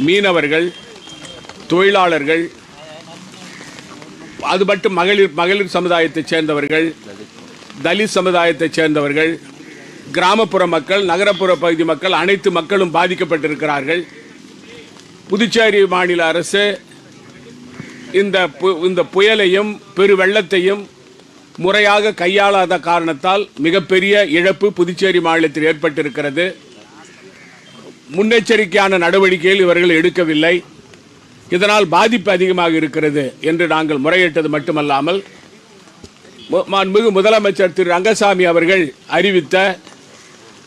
மீனவர்கள் தொழிலாளர்கள் அது மட்டும் மகளிர் மகளிர் சமுதாயத்தைச் சேர்ந்தவர்கள் தலித் சமுதாயத்தைச் சேர்ந்தவர்கள் கிராமப்புற மக்கள் நகரப்புற பகுதி மக்கள் அனைத்து மக்களும் பாதிக்கப்பட்டிருக்கிறார்கள். புதுச்சேரி மாநில அரசு இந்த பு- இந்த புயலையும் பெரு வெள்ளத்தையும் முறையாக கையாளாத காரணத்தால் மிகப்பெரிய இழப்பு புதுச்சேரி மாநிலத்தில் ஏற்பட்டிருக்கிறது. முன்னெச்சரிக்கையான நடவடிக்கைகள் இவர்கள் எடுக்கவில்லை. இதனால் பாதிப்பு அதிகமாக இருக்கிறது என்று நாங்கள் முறையிட்டது மட்டுமல்லாமல் மு- மாண்புமிகு முதலமைச்சர் திரு ரங்கசாமி அவர்கள் அறிவித்த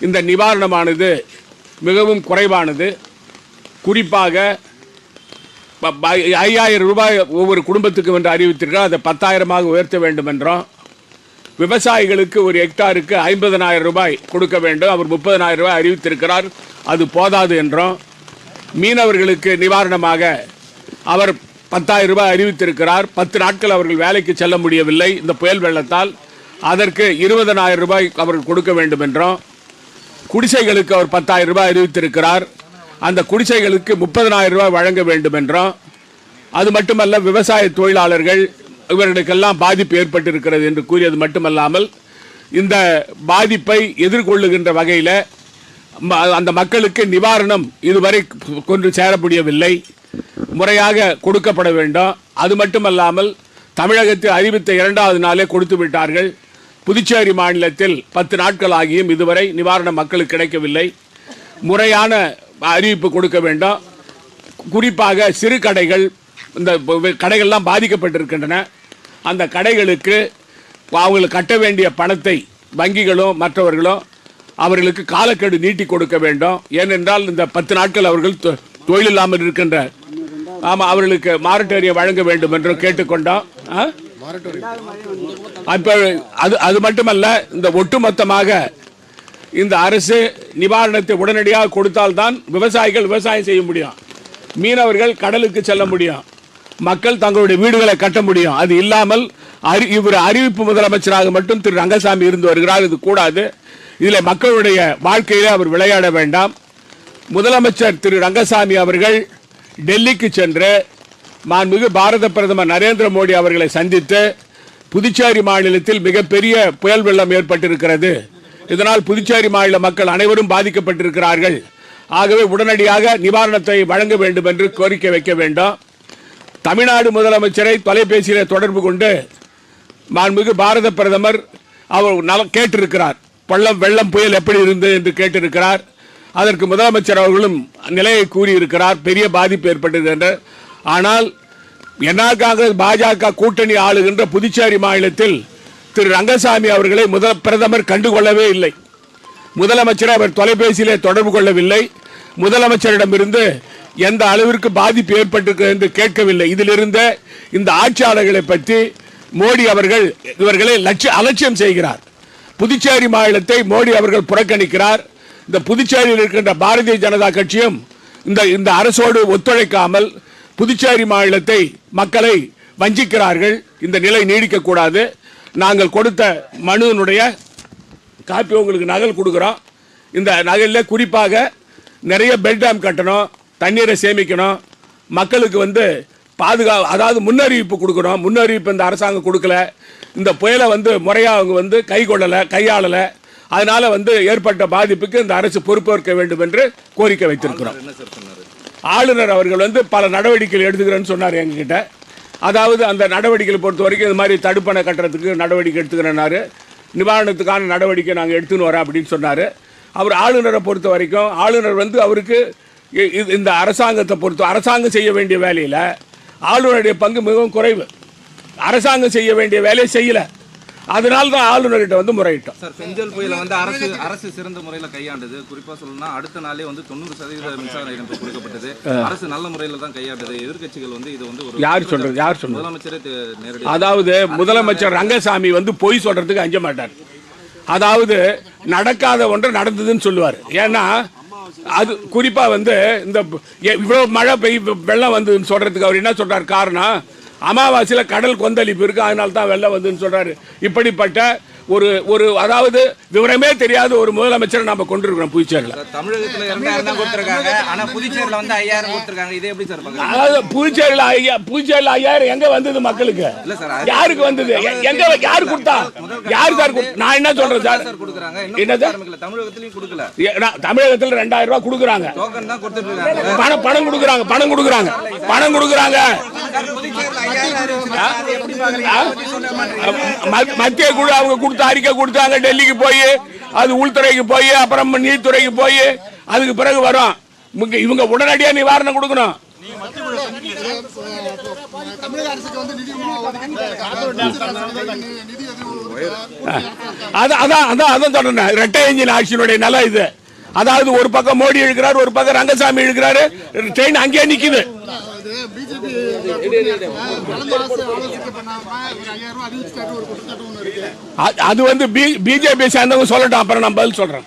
இந்த நிவாரணமானது மிகவும் குறைவானது. குறிப்பாக ப- ப- ஐயாயிரம் ரூபாய் ஒவ்வொரு குடும்பத்துக்கும் என்று அறிவித்திருக்கிறோம் அதை பத்தாயிரமாக உயர்த்த வேண்டும் என்றோம் விவசாயிகளுக்கு ஒரு ஹெக்டாருக்கு ஐம்பதனாயிரம் ரூபாய் கொடுக்க வேண்டும். அவர் முப்பதனாயிரம் ரூபாய் அறிவித்திருக்கிறார். அது போதாது என்றும் மீனவர்களுக்கு நிவாரணமாக அவர் பத்தாயிரம் ரூபாய் அறிவித்திருக்கிறார். பத்து நாட்கள் அவர்கள் வேலைக்கு செல்ல முடியவில்லை. இந்த புயல் வெள்ளத்தால் அதற்கு இருபதனாயிரம் ரூபாய் அவர்கள் கொடுக்க வேண்டும் என்றும் குடிசைகளுக்கு அவர் பத்தாயிரம் ரூபாய் அறிவித்திருக்கிறார். அந்த குடிசைகளுக்கு முப்பதனாயிரம் ரூபாய் வழங்க வேண்டும் என்றும். அது மட்டுமல்ல விவசாய தொழிலாளர்கள் இவர்களுக்கெல்லாம் பாதிப்பு ஏற்பட்டிருக்கிறது என்று கூறியது மட்டுமல்லாமல் இந்த பாதிப்பை எதிர்கொள்ளுகின்ற வகையில் அந்த மக்களுக்கு நிவாரணம் இதுவரை கொண்டு சேர முடியவில்லை முறையாக கொடுக்கப்பட வேண்டும். அது மட்டுமல்லாமல் தமிழகத்தில் அறிவித்த இரண்டாவது நாளே கொடுத்து விட்டார்கள். புதுச்சேரி மாநிலத்தில் பத்து நாட்கள் ஆகியும் இதுவரை நிவாரணம் மக்களுக்கு கிடைக்கவில்லை. முறையான அறிவிப்பு கொடுக்க வேண்டும். குறிப்பாக சிறு கடைகள் இந்த கடைகள்லாம் பாதிக்கப்பட்டிருக்கின்றன. அந்த கடைகளுக்கு அவங்களுக்கு கட்ட வேண்டிய பணத்தை வங்கிகளும் மற்றவர்களும் அவர்களுக்கு காலக்கெடு நீட்டி கொடுக்க வேண்டும். ஏனென்றால் இந்த பத்து நாட்கள் அவர்கள் தொ- தொழில் இல்லாமல் இருக்கின்ற ஆமாம் அவர்களுக்கு மாரட்டோரியம் வழங்க வேண்டும் என்று கேட்டுக்கொண்டோம். இப்போ அது அது மட்டுமல்ல இந்த ஒட்டுமொத்தமாக இந்த அரசு நிவாரணத்தை உடனடியாக கொடுத்தால்தான் விவசாயிகள் விவசாயம் செய்ய முடியும். மீனவர்கள் கடலுக்கு செல்ல முடியும். மக்கள் தங்களுடைய வீடுகளை கட்ட முடியும். அது இல்லாமல் அறி இவர் அறிவிப்பு முதலமைச்சராக மட்டும் திரு ரங்கசாமி இருந்து வருகிறார். இது கூடாது. இதில் மக்களுடைய வாழ்க்கையிலே அவர் விளையாட வேண்டாம். முதலமைச்சர் திரு ரங்கசாமி அவர்கள் டெல்லிக்கு சென்று மாண்புமிகு பாரத பிரதமர் நரேந்திர மோடி அவர்களை சந்தித்து புதுச்சேரி மாநிலத்தில் மிகப்பெரிய புயல் வெள்ளம் ஏற்பட்டிருக்கிறது. இதனால் புதுச்சேரி மாநில மக்கள் அனைவரும் பாதிக்கப்பட்டிருக்கிறார்கள். ஆகவே உடனடியாக நிவாரணத்தை வழங்க வேண்டும் என்று கோரிக்கை வைக்க வேண்டும். தமிழ்நாடு முதலமைச்சரை தொலைபேசியில் தொடர்பு கொண்டு மாண்புமிகு பாரத பிரதமர் அவர் நல கேட்டிருக்கிறார். பள்ளம் வெள்ளம் புயல் எப்படி இருந்தது என்று கேட்டிருக்கிறார். அதற்கு முதலமைச்சர் அவர்களும் நிலையை கூறியிருக்கிறார். பெரிய பாதிப்பு ஏற்பட்டது என்று. ஆனால் என்ஆர் காங்கிரஸ் பாஜக கூட்டணி ஆளுகின்ற புதுச்சேரி மாநிலத்தில் திரு ரங்கசாமி அவர்களை முதல் பிரதமர் கண்டுகொள்ளவே இல்லை. முதலமைச்சரை அவர் தொலைபேசியிலே தொடர்பு கொள்ளவில்லை. முதலமைச்சரிடமிருந்து எந்த அளவிற்கு பாதிப்பு ஏற்பட்டிருக்கிறது என்று கேட்கவில்லை. இதிலிருந்த இந்த ஆட்சியாளர்களை பற்றி மோடி அவர்கள் இவர்களை லட்சிய அலட்சியம் செய்கிறார். புதுச்சேரி மாநிலத்தை மோடி அவர்கள் புறக்கணிக்கிறார். இந்த புதுச்சேரியில் இருக்கின்ற பாரதிய ஜனதா கட்சியும் இந்த இந்த அரசோடு ஒத்துழைக்காமல் புதுச்சேரி மாநிலத்தை மக்களை வஞ்சிக்கிறார்கள். இந்த நிலை நீடிக்கக்கூடாது. நாங்கள் கொடுத்த மனுவினுடைய காப்பி உங்களுக்கு நகல் கொடுக்குறோம். இந்த நகலில் குறிப்பாக நிறைய பெல் டேம் கட்டணும். தண்ணீரை சேமிக்கணும். மக்களுக்கு வந்து பாதுகா அதாவது முன்னறிவிப்பு கொடுக்கணும். முன்னறிவிப்பு இந்த அரசாங்கம் கொடுக்கல. இந்த புயலை வந்து முறையாக அவங்க வந்து கை கொள்ளலை கையாளலை. அதனால வந்து ஏற்பட்ட பாதிப்புக்கு இந்த அரசு பொறுப்பேற்க வேண்டும் என்று கோரிக்கை வைத்திருக்கிறோம். ஆளுநர் அவர்கள் வந்து பல நடவடிக்கைகள் எடுத்துக்கிறேன்னு சொன்னார் எங்ககிட்ட. அதாவது அந்த நடவடிக்கைகளை பொறுத்த வரைக்கும் இது மாதிரி தடுப்பணை கட்டுறதுக்கு நடவடிக்கை எடுத்துக்கிறேன்னாரு. நிவாரணத்துக்கான நடவடிக்கை நாங்கள் எடுத்துன்னு வரோம் அப்படின்னு சொன்னார். அவர் ஆளுநரை பொறுத்த வரைக்கும் ஆளுநர் வந்து அவருக்கு இந்த அரசாங்கத்தை பொறுத்த அரசாங்கம் செய்ய வேண்டிய வேலையில் ஆளுநருடைய பங்கு மிகவும் குறைவு. அரசாங்கம் செய்ய வேண்டிய வேலையை செய்யலை. அதனால தான் ஆளுநர்கிட்ட வந்து முறையிட்டோம். சார் பெஞ்சல் புயலை வந்து அரசு அரசு சிறந்த முறையில் கையாண்டது. குறிப்பா சொல்லணும்னா அடுத்த நாளே வந்து தொண்ணூறு சதவீத மின்சார இணைப்பு கொடுக்கப்பட்டது. அரசு நல்ல முறையில் தான் கையாண்டது. எதிர்க்கட்சிகள் வந்து இது வந்து ஒரு யார் சொல்றது? யார் சொல்றது? முதலமைச்சரே அதாவது முதலமைச்சர் ரங்கசாமி வந்து பொய் சொல்றதுக்கு அஞ்ச மாட்டார். அதாவது நடக்காத ஒன்று நடந்ததுன்னு சொல்லுவார். ஏன்னா அது குறிப்பாக வந்து இந்த இவ்வளோ மழை பெய் வெள்ளம் வந்ததுன்னு சொல்கிறதுக்கு அவர் என்ன சொல்கிறார் காரணம் அமாவாசையில் கடல் கொந்தளிப்பு இருக்குது அதனால தான் வெள்ளம் வந்ததுன்னு சொல்கிறாரு இப்படிப்பட்ட ஒரு ஒரு அதாவது விவரமே தெரியாத ஒரு முதலமைச்சரை நம்ம கொண்டிருக்கிறோம் புதுச்சேரியில். தமிழகத்துல இரண்டாயிரம் தான் கொடுத்துருக்காங்க. ஆனா புதுச்சேரியில வந்து ஐயாயிரம் கொடுத்துருக்காங்க. இது எப்படி சார் பாக்குறீங்க அதாவது புதுச்சேரியில் ஐயா புதுச்சேரியில் ஐயாயிரம் எங்க வந்தது மக்களுக்கு? சார் யாருக்கு வந்தது? எங்க யாரு கொடுத்தா? யாரு சார் கொடுத்தா? நான் என்ன சொல்றேன் சார்? சார்? இன்னும் ஆரம்பிக்கல. தமிழகத்திலயும் கொடுக்கல. தமிழகத்தில் ரெண்டாயிரம் ரூபாய் கொடுக்குறாங்க. பணம் பணம் கொடுக்குறாங்க பணம் கொடுக்குறாங்க. பணம் கொடுக்குறாங்க. மத்திய குழு அவங்க கொடுத்த அறிக்கை கொடுத்தாங்க டெல்லிக்கு போய் அது உள்துறைக்கு போய் அப்புறம் நீதித்துறைக்கு போய் அதுக்கு பிறகு வரும். இவங்க- இவங்க உடனடியா நிவாரணம் கொடுக்கணும். அதான் அதான் அதான் சொல்றேன் ரெட்டை இன்ஜின் ஆட்சியினுடைய நிலை இது. அதாவது ஒரு பக்கம் மோடி இழுக்கிறார் ஒரு பக்கம் ரங்கசாமி இழுக்கிறாரு ட்ரெயின் அங்கேயே நிக்குது. அது வந்து பிஜேபி சேர்ந்தவங்க சொல்லட்டும் அப்புறம் நான் பதில் சொல்றேன்.